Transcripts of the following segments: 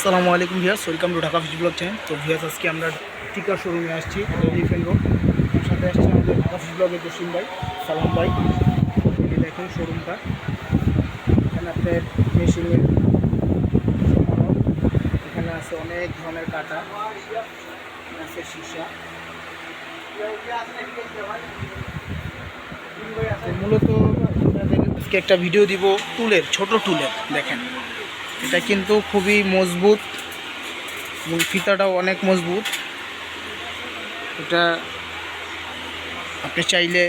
আসসালামু আলাইকুম viewers welcome to Dhaka fish vlog channel তো ভিয়াস আজকে আমরা টিকা শোরুমে আসছি এলিফেন্ট রোড আমার সাথে আসছে আমাদের ঢাকা ফিশ ব্লগের জসিম ভাই, সালাম ভাই। এই দেখুন শোরুমটা। এখানে আপনার মেশিনের এখানে আছে অনেক ধরনের কাটা। আছে সীসা। মূলত আজকে একটা ভিডিও দিব টুলের, ছোট টুলের, দেখেন। এটা কিন্তু খুবই মজবুত ফিতাটাও অনেক মজবুত। এটা আপনি চাইলে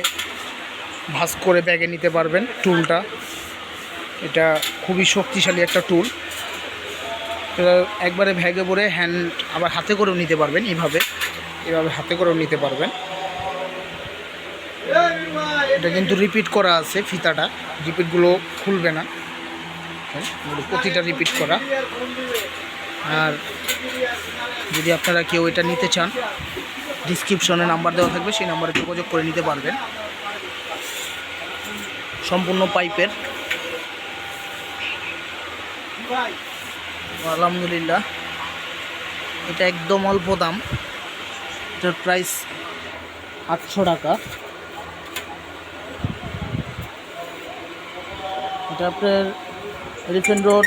ভাঁজ করে ব্যাগে নিতে পারবেন টুলটা। এটা খুবই শক্তিশালী একটা টুল। এটা একবারে ব্যাগে ভরে হ্যান্ড আবার হাতে করেও নিতে পারবেন এইভাবে এভাবে হাতে করেও নিতে পারবেন। এটা কিন্তু রিপিট করা আছে ফিতাটা। রিপিটগুলো খুলবে না। এগুলো প্রতিটা রিপিট করা। আর যদি আপনারা কেউ এটা নিতে চান ডিসক্রিপশনে নাম্বার দেওয়া থাকবে, সেই নাম্বারে যোগাযোগ করে নিতে পারবেন। সম্পূর্ণ পাইপের আলহামদুলিল্লাহ, এটা একদম অল্প দাম। এটার প্রাইস আটশো টাকা। এটা আপনার এলিফেন্ট রোড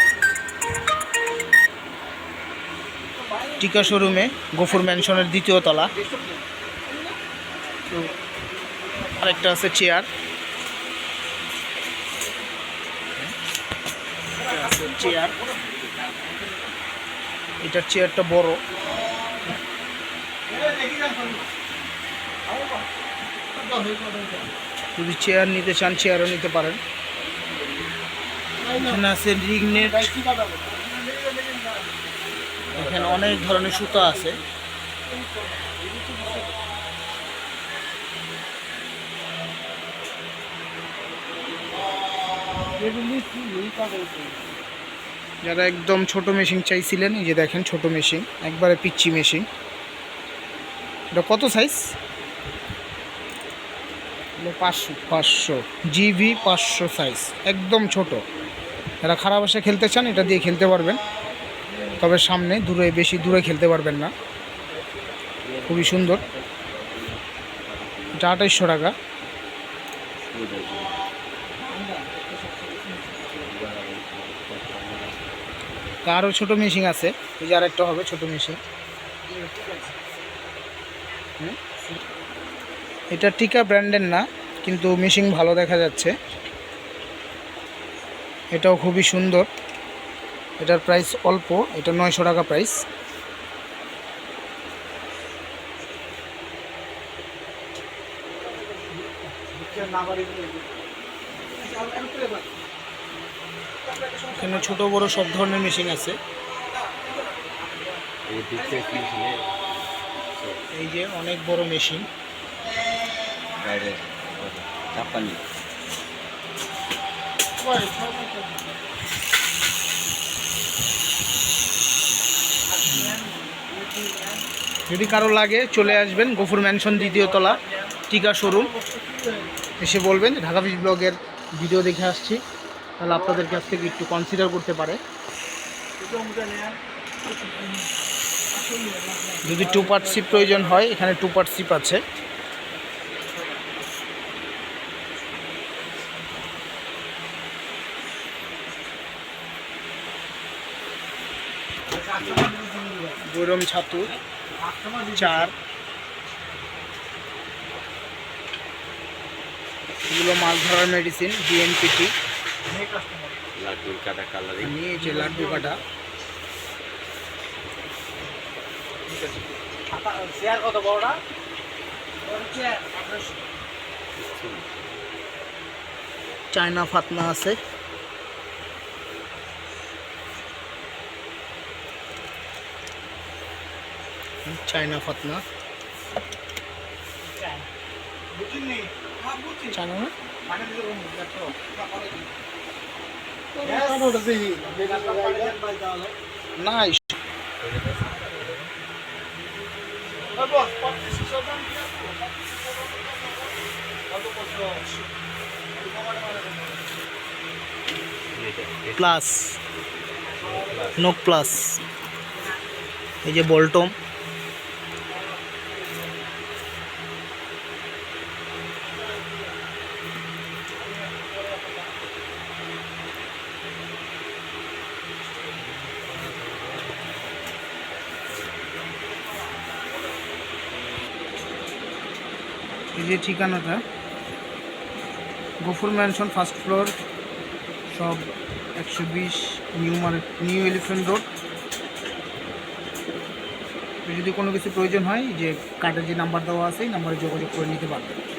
টিকা শোরুমে গফুর ম্যানশনের দ্বিতীয় তলা। তো আরেকটা আছে চেয়ার চেয়ার এটার চেয়ারটা বড়। যদি চেয়ার নিতে চান চেয়ারও নিতে পারেন। এখানে আছে রিং নেট এখানে অনেক ধরনের সুতা আছে। যারা একদম ছোট মেশিন চাইছিলেন এই যে দেখেন ছোট মেশিন একবারে পিচ্ছি মেশিন এটা কত সাইজ পাঁচশো। পাঁচশো। জিভি পাঁচশো সাইজ একদম ছোট। যারা খারাপ আসে খেলতে চান, এটা দিয়ে খেলতে পারবেন। তবে সামনে দূরে, বেশি দূরে খেলতে পারবেন না। খুবই সুন্দর। এটা আঠাইশশো টাকা। আরও ছোটো মেশিন আছে। এই যে আরেকটা হবে ছোটো মেশিন। এটা টিকা ব্র্যান্ডের না, কিন্তু মেশিন ভালো দেখা যাচ্ছে। এটাও খুবই সুন্দর। এটার প্রাইস অল্প, এটা নয়শো টাকা প্রাইস এখানে ছোট বড় সব ধরনের মেশিন আছে। এই যে অনেক বড় মেশিন জাপানি যদি কারও লাগে, চলে আসবেন গফুর ম্যানশন দ্বিতীয় তলা, টিকা শোরুম এসে বলবেন, ঢাকা ফিশ ব্লগের ভিডিও দেখে আসছি। তাহলে আপনাদের কাছ থেকে একটু কনসিডার করতে পারে। যদি টু পার্ট সিপ প্রয়োজন হয়, এখানে টু পার্ট সিপ আছে। গরম ছাতু, চার। এগুলো মাছ ধরার মেডিসিন ডিএনপিটি লাড্ডুর কাটা কালারিং নিয়েছে লাড্ডু কাটা। চায়না ফাতনা আছে। চায়না ফাতনা। চায়না না? না প্লাস নোক প্লাস এই যে বলটম এই যে ঠিকানাটা, গফুর ম্যানশন ফার্স্ট ফ্লোর, সব একশো বিশ New Market, New Elephant Road. যদি কোনো কিছু প্রয়োজন হয়, যে কার্ডের যে নাম্বার দেওয়া আছে, এই নাম্বারে যোগাযোগ করে নিতে পারবেন।